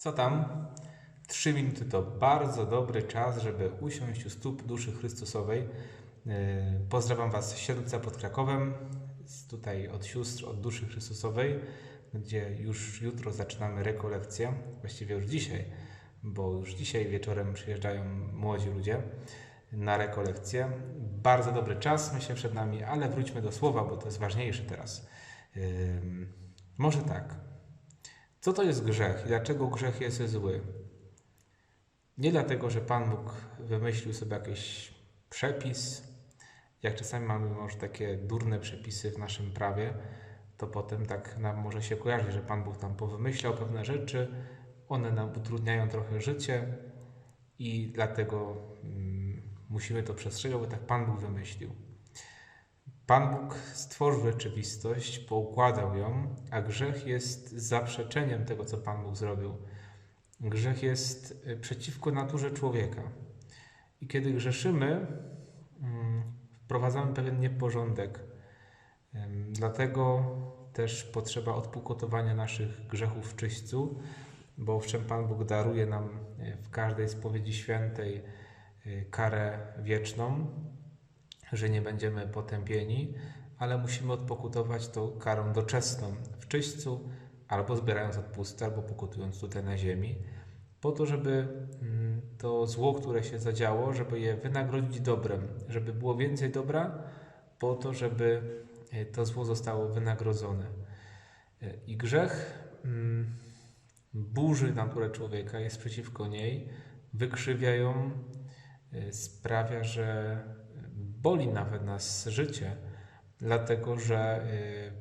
Co tam? Trzy minuty to bardzo dobry czas, żeby usiąść u stóp duszy Chrystusowej. Yy, Pozdrawiam Was z Sierpca pod Krakowem, tutaj od sióstr, od duszy Chrystusowej, gdzie już jutro zaczynamy rekolekcję, właściwie już dzisiaj, bo już dzisiaj wieczorem przyjeżdżają młodzi ludzie na rekolekcję. Bardzo dobry czas, myślę, przed nami, ale wróćmy do słowa, bo to jest ważniejsze teraz. Yy, Może tak. Co to jest grzech dlaczego grzech jest zły? Nie dlatego, że Pan Bóg wymyślił sobie jakiś przepis, jak czasami mamy może takie durne przepisy w naszym prawie, to potem tak nam może się kojarzyć, że Pan Bóg nam powymyślał pewne rzeczy, one nam utrudniają trochę życie i dlatego mm, musimy to przestrzegać, bo tak Pan Bóg wymyślił. Pan Bóg stworzył rzeczywistość, poukładał ją, a grzech jest zaprzeczeniem tego, co Pan Bóg zrobił. Grzech jest y, przeciwko naturze człowieka. I kiedy grzeszymy, mm, wprowadzamy pewien nieporządek. Dlatego też potrzeba odpukotowania naszych grzechów w czyśćcu, bo owszem Pan Bóg daruje nam y, w każdej spowiedzi świętej y, karę wieczną, że nie będziemy potępieni, ale musimy odpokutować to karą doczesną w czyśćcu, albo zbierając odpusty, albo pokutując tutaj na ziemi, po to, żeby mm, to zło, które się zadziało, żeby je wynagrodzić dobrem, żeby było więcej dobra, po to, żeby e, to zło zostało wynagrodzone. E, I grzech mm, burzy naturę człowieka, jest przeciwko niej, wykrzywia ją, y, sprawia, że boli nawet nas życie, dlatego że y,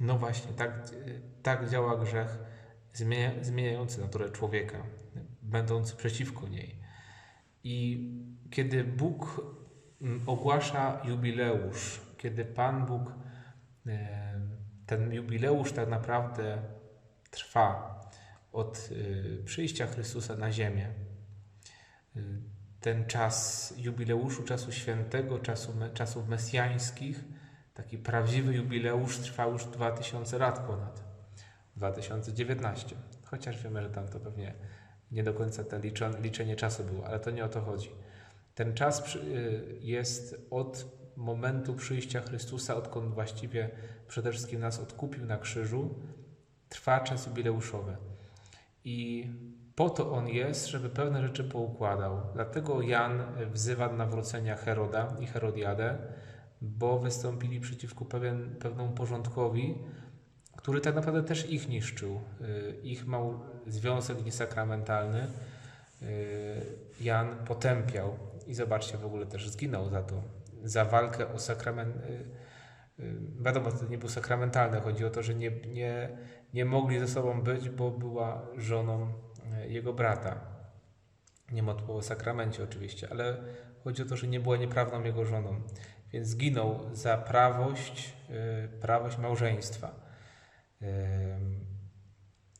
no właśnie tak, y, tak działa grzech zmienia, zmieniający naturę człowieka, będący przeciwko niej. I kiedy Bóg mm, ogłasza jubileusz, kiedy Pan Bóg, e, ten jubileusz tak naprawdę trwa od y, przyjścia Chrystusa na ziemię, y, ten czas jubileuszu, czasu świętego, czasu, czasów mesjańskich, taki prawdziwy jubileusz trwał już 2000 lat ponad. 2019. Chociaż wiemy, że tam to pewnie nie do końca to liczenie czasu było, ale to nie o to chodzi. Ten czas y, jest od momentu przyjścia Chrystusa, odkąd właściwie przede wszystkim nas odkupił na krzyżu, trwa czas jubileuszowy. I po to on jest, żeby pewne rzeczy poukładał. Dlatego Jan wzywa nawrócenia Heroda i Herodiadę, bo wystąpili przeciwko pewien, pewnemu porządkowi, który tak naprawdę też ich niszczył. Y, Ich mał związek niesakramentalny y, Jan potępiał i zobaczcie, w ogóle też zginął za to, za walkę o sakrament. y, Wiadomo, to nie był sakramentalny, chodzi o to, że nie, nie, nie mogli ze sobą być, bo była żoną jego brata. Nie mowa o sakramencie oczywiście, ale chodzi o to, że nie była nieprawną jego żoną. Więc zginął za prawość, y, prawość małżeństwa. Ym,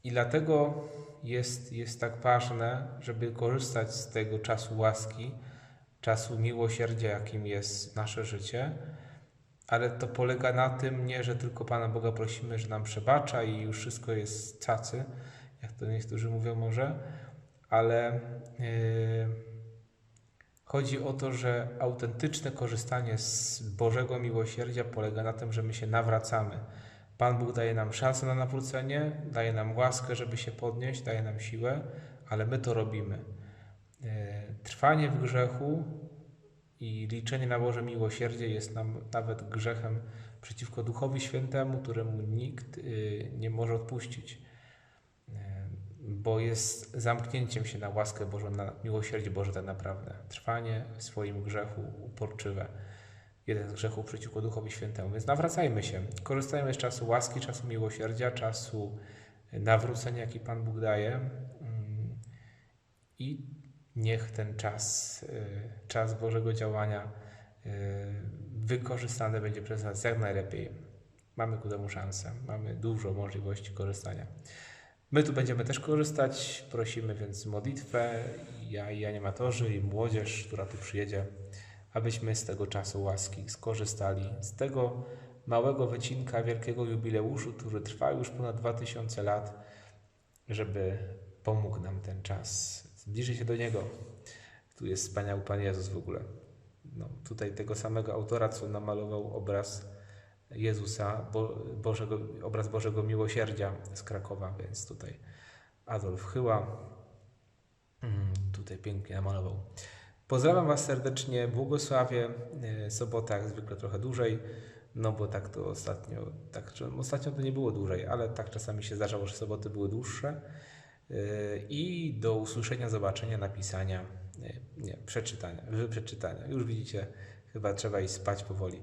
I dlatego jest, jest tak ważne, żeby korzystać z tego czasu łaski, czasu miłosierdzia, jakim jest nasze życie, ale to polega na tym nie, że tylko Pana Boga prosimy, że nam przebacza i już wszystko jest cacy, jak to niektórzy mówią może, ale yy, chodzi o to, że autentyczne korzystanie z Bożego miłosierdzia polega na tym, że my się nawracamy. Pan Bóg daje nam szansę na nawrócenie, daje nam łaskę, żeby się podnieść, daje nam siłę, ale my to robimy. E, Trwanie w grzechu i liczenie na Boże miłosierdzie jest nam nawet grzechem przeciwko Duchowi Świętemu, któremu nikt y, nie może odpuścić, bo jest zamknięciem się na łaskę Bożą, na miłosierdzie Boże tak naprawdę. Trwanie w swoim grzechu uporczywe jeden z grzechów przeciwko Duchowi Świętemu. Więc nawracajmy się, korzystajmy z czasu łaski, czasu miłosierdzia, czasu nawrócenia, jaki Pan Bóg daje mm, i niech ten czas, y, czas Bożego działania y, wykorzystany będzie przez nas jak najlepiej. Mamy ku temu szansę, mamy dużo możliwości korzystania. My tu będziemy też korzystać, prosimy więc modlitwę, ja i animatorzy i młodzież, która tu przyjedzie, abyśmy z tego czasu łaski skorzystali, z tego małego wycinka wielkiego jubileuszu, który trwa już ponad 2000 lat, żeby pomógł nam ten czas zbliżyć się do Niego. Tu jest wspaniały Pan Jezus w ogóle. No, tutaj tego samego autora, co namalował obraz Jezusa, Bo, Bożego, obraz Bożego Miłosierdzia z Krakowa, więc tutaj Adolf Chyła mm, tutaj pięknie namalował. Pozdrawiam Was serdecznie, błogosławię. E, Sobota jak zwykle trochę dłużej, no bo tak to ostatnio, tak, ostatnio to nie było dłużej, ale tak czasami się zdarzało, że soboty były dłuższe. E, I do usłyszenia, zobaczenia, napisania, e, nie, przeczytania, przeczytania. Już widzicie, chyba trzeba iść spać powoli.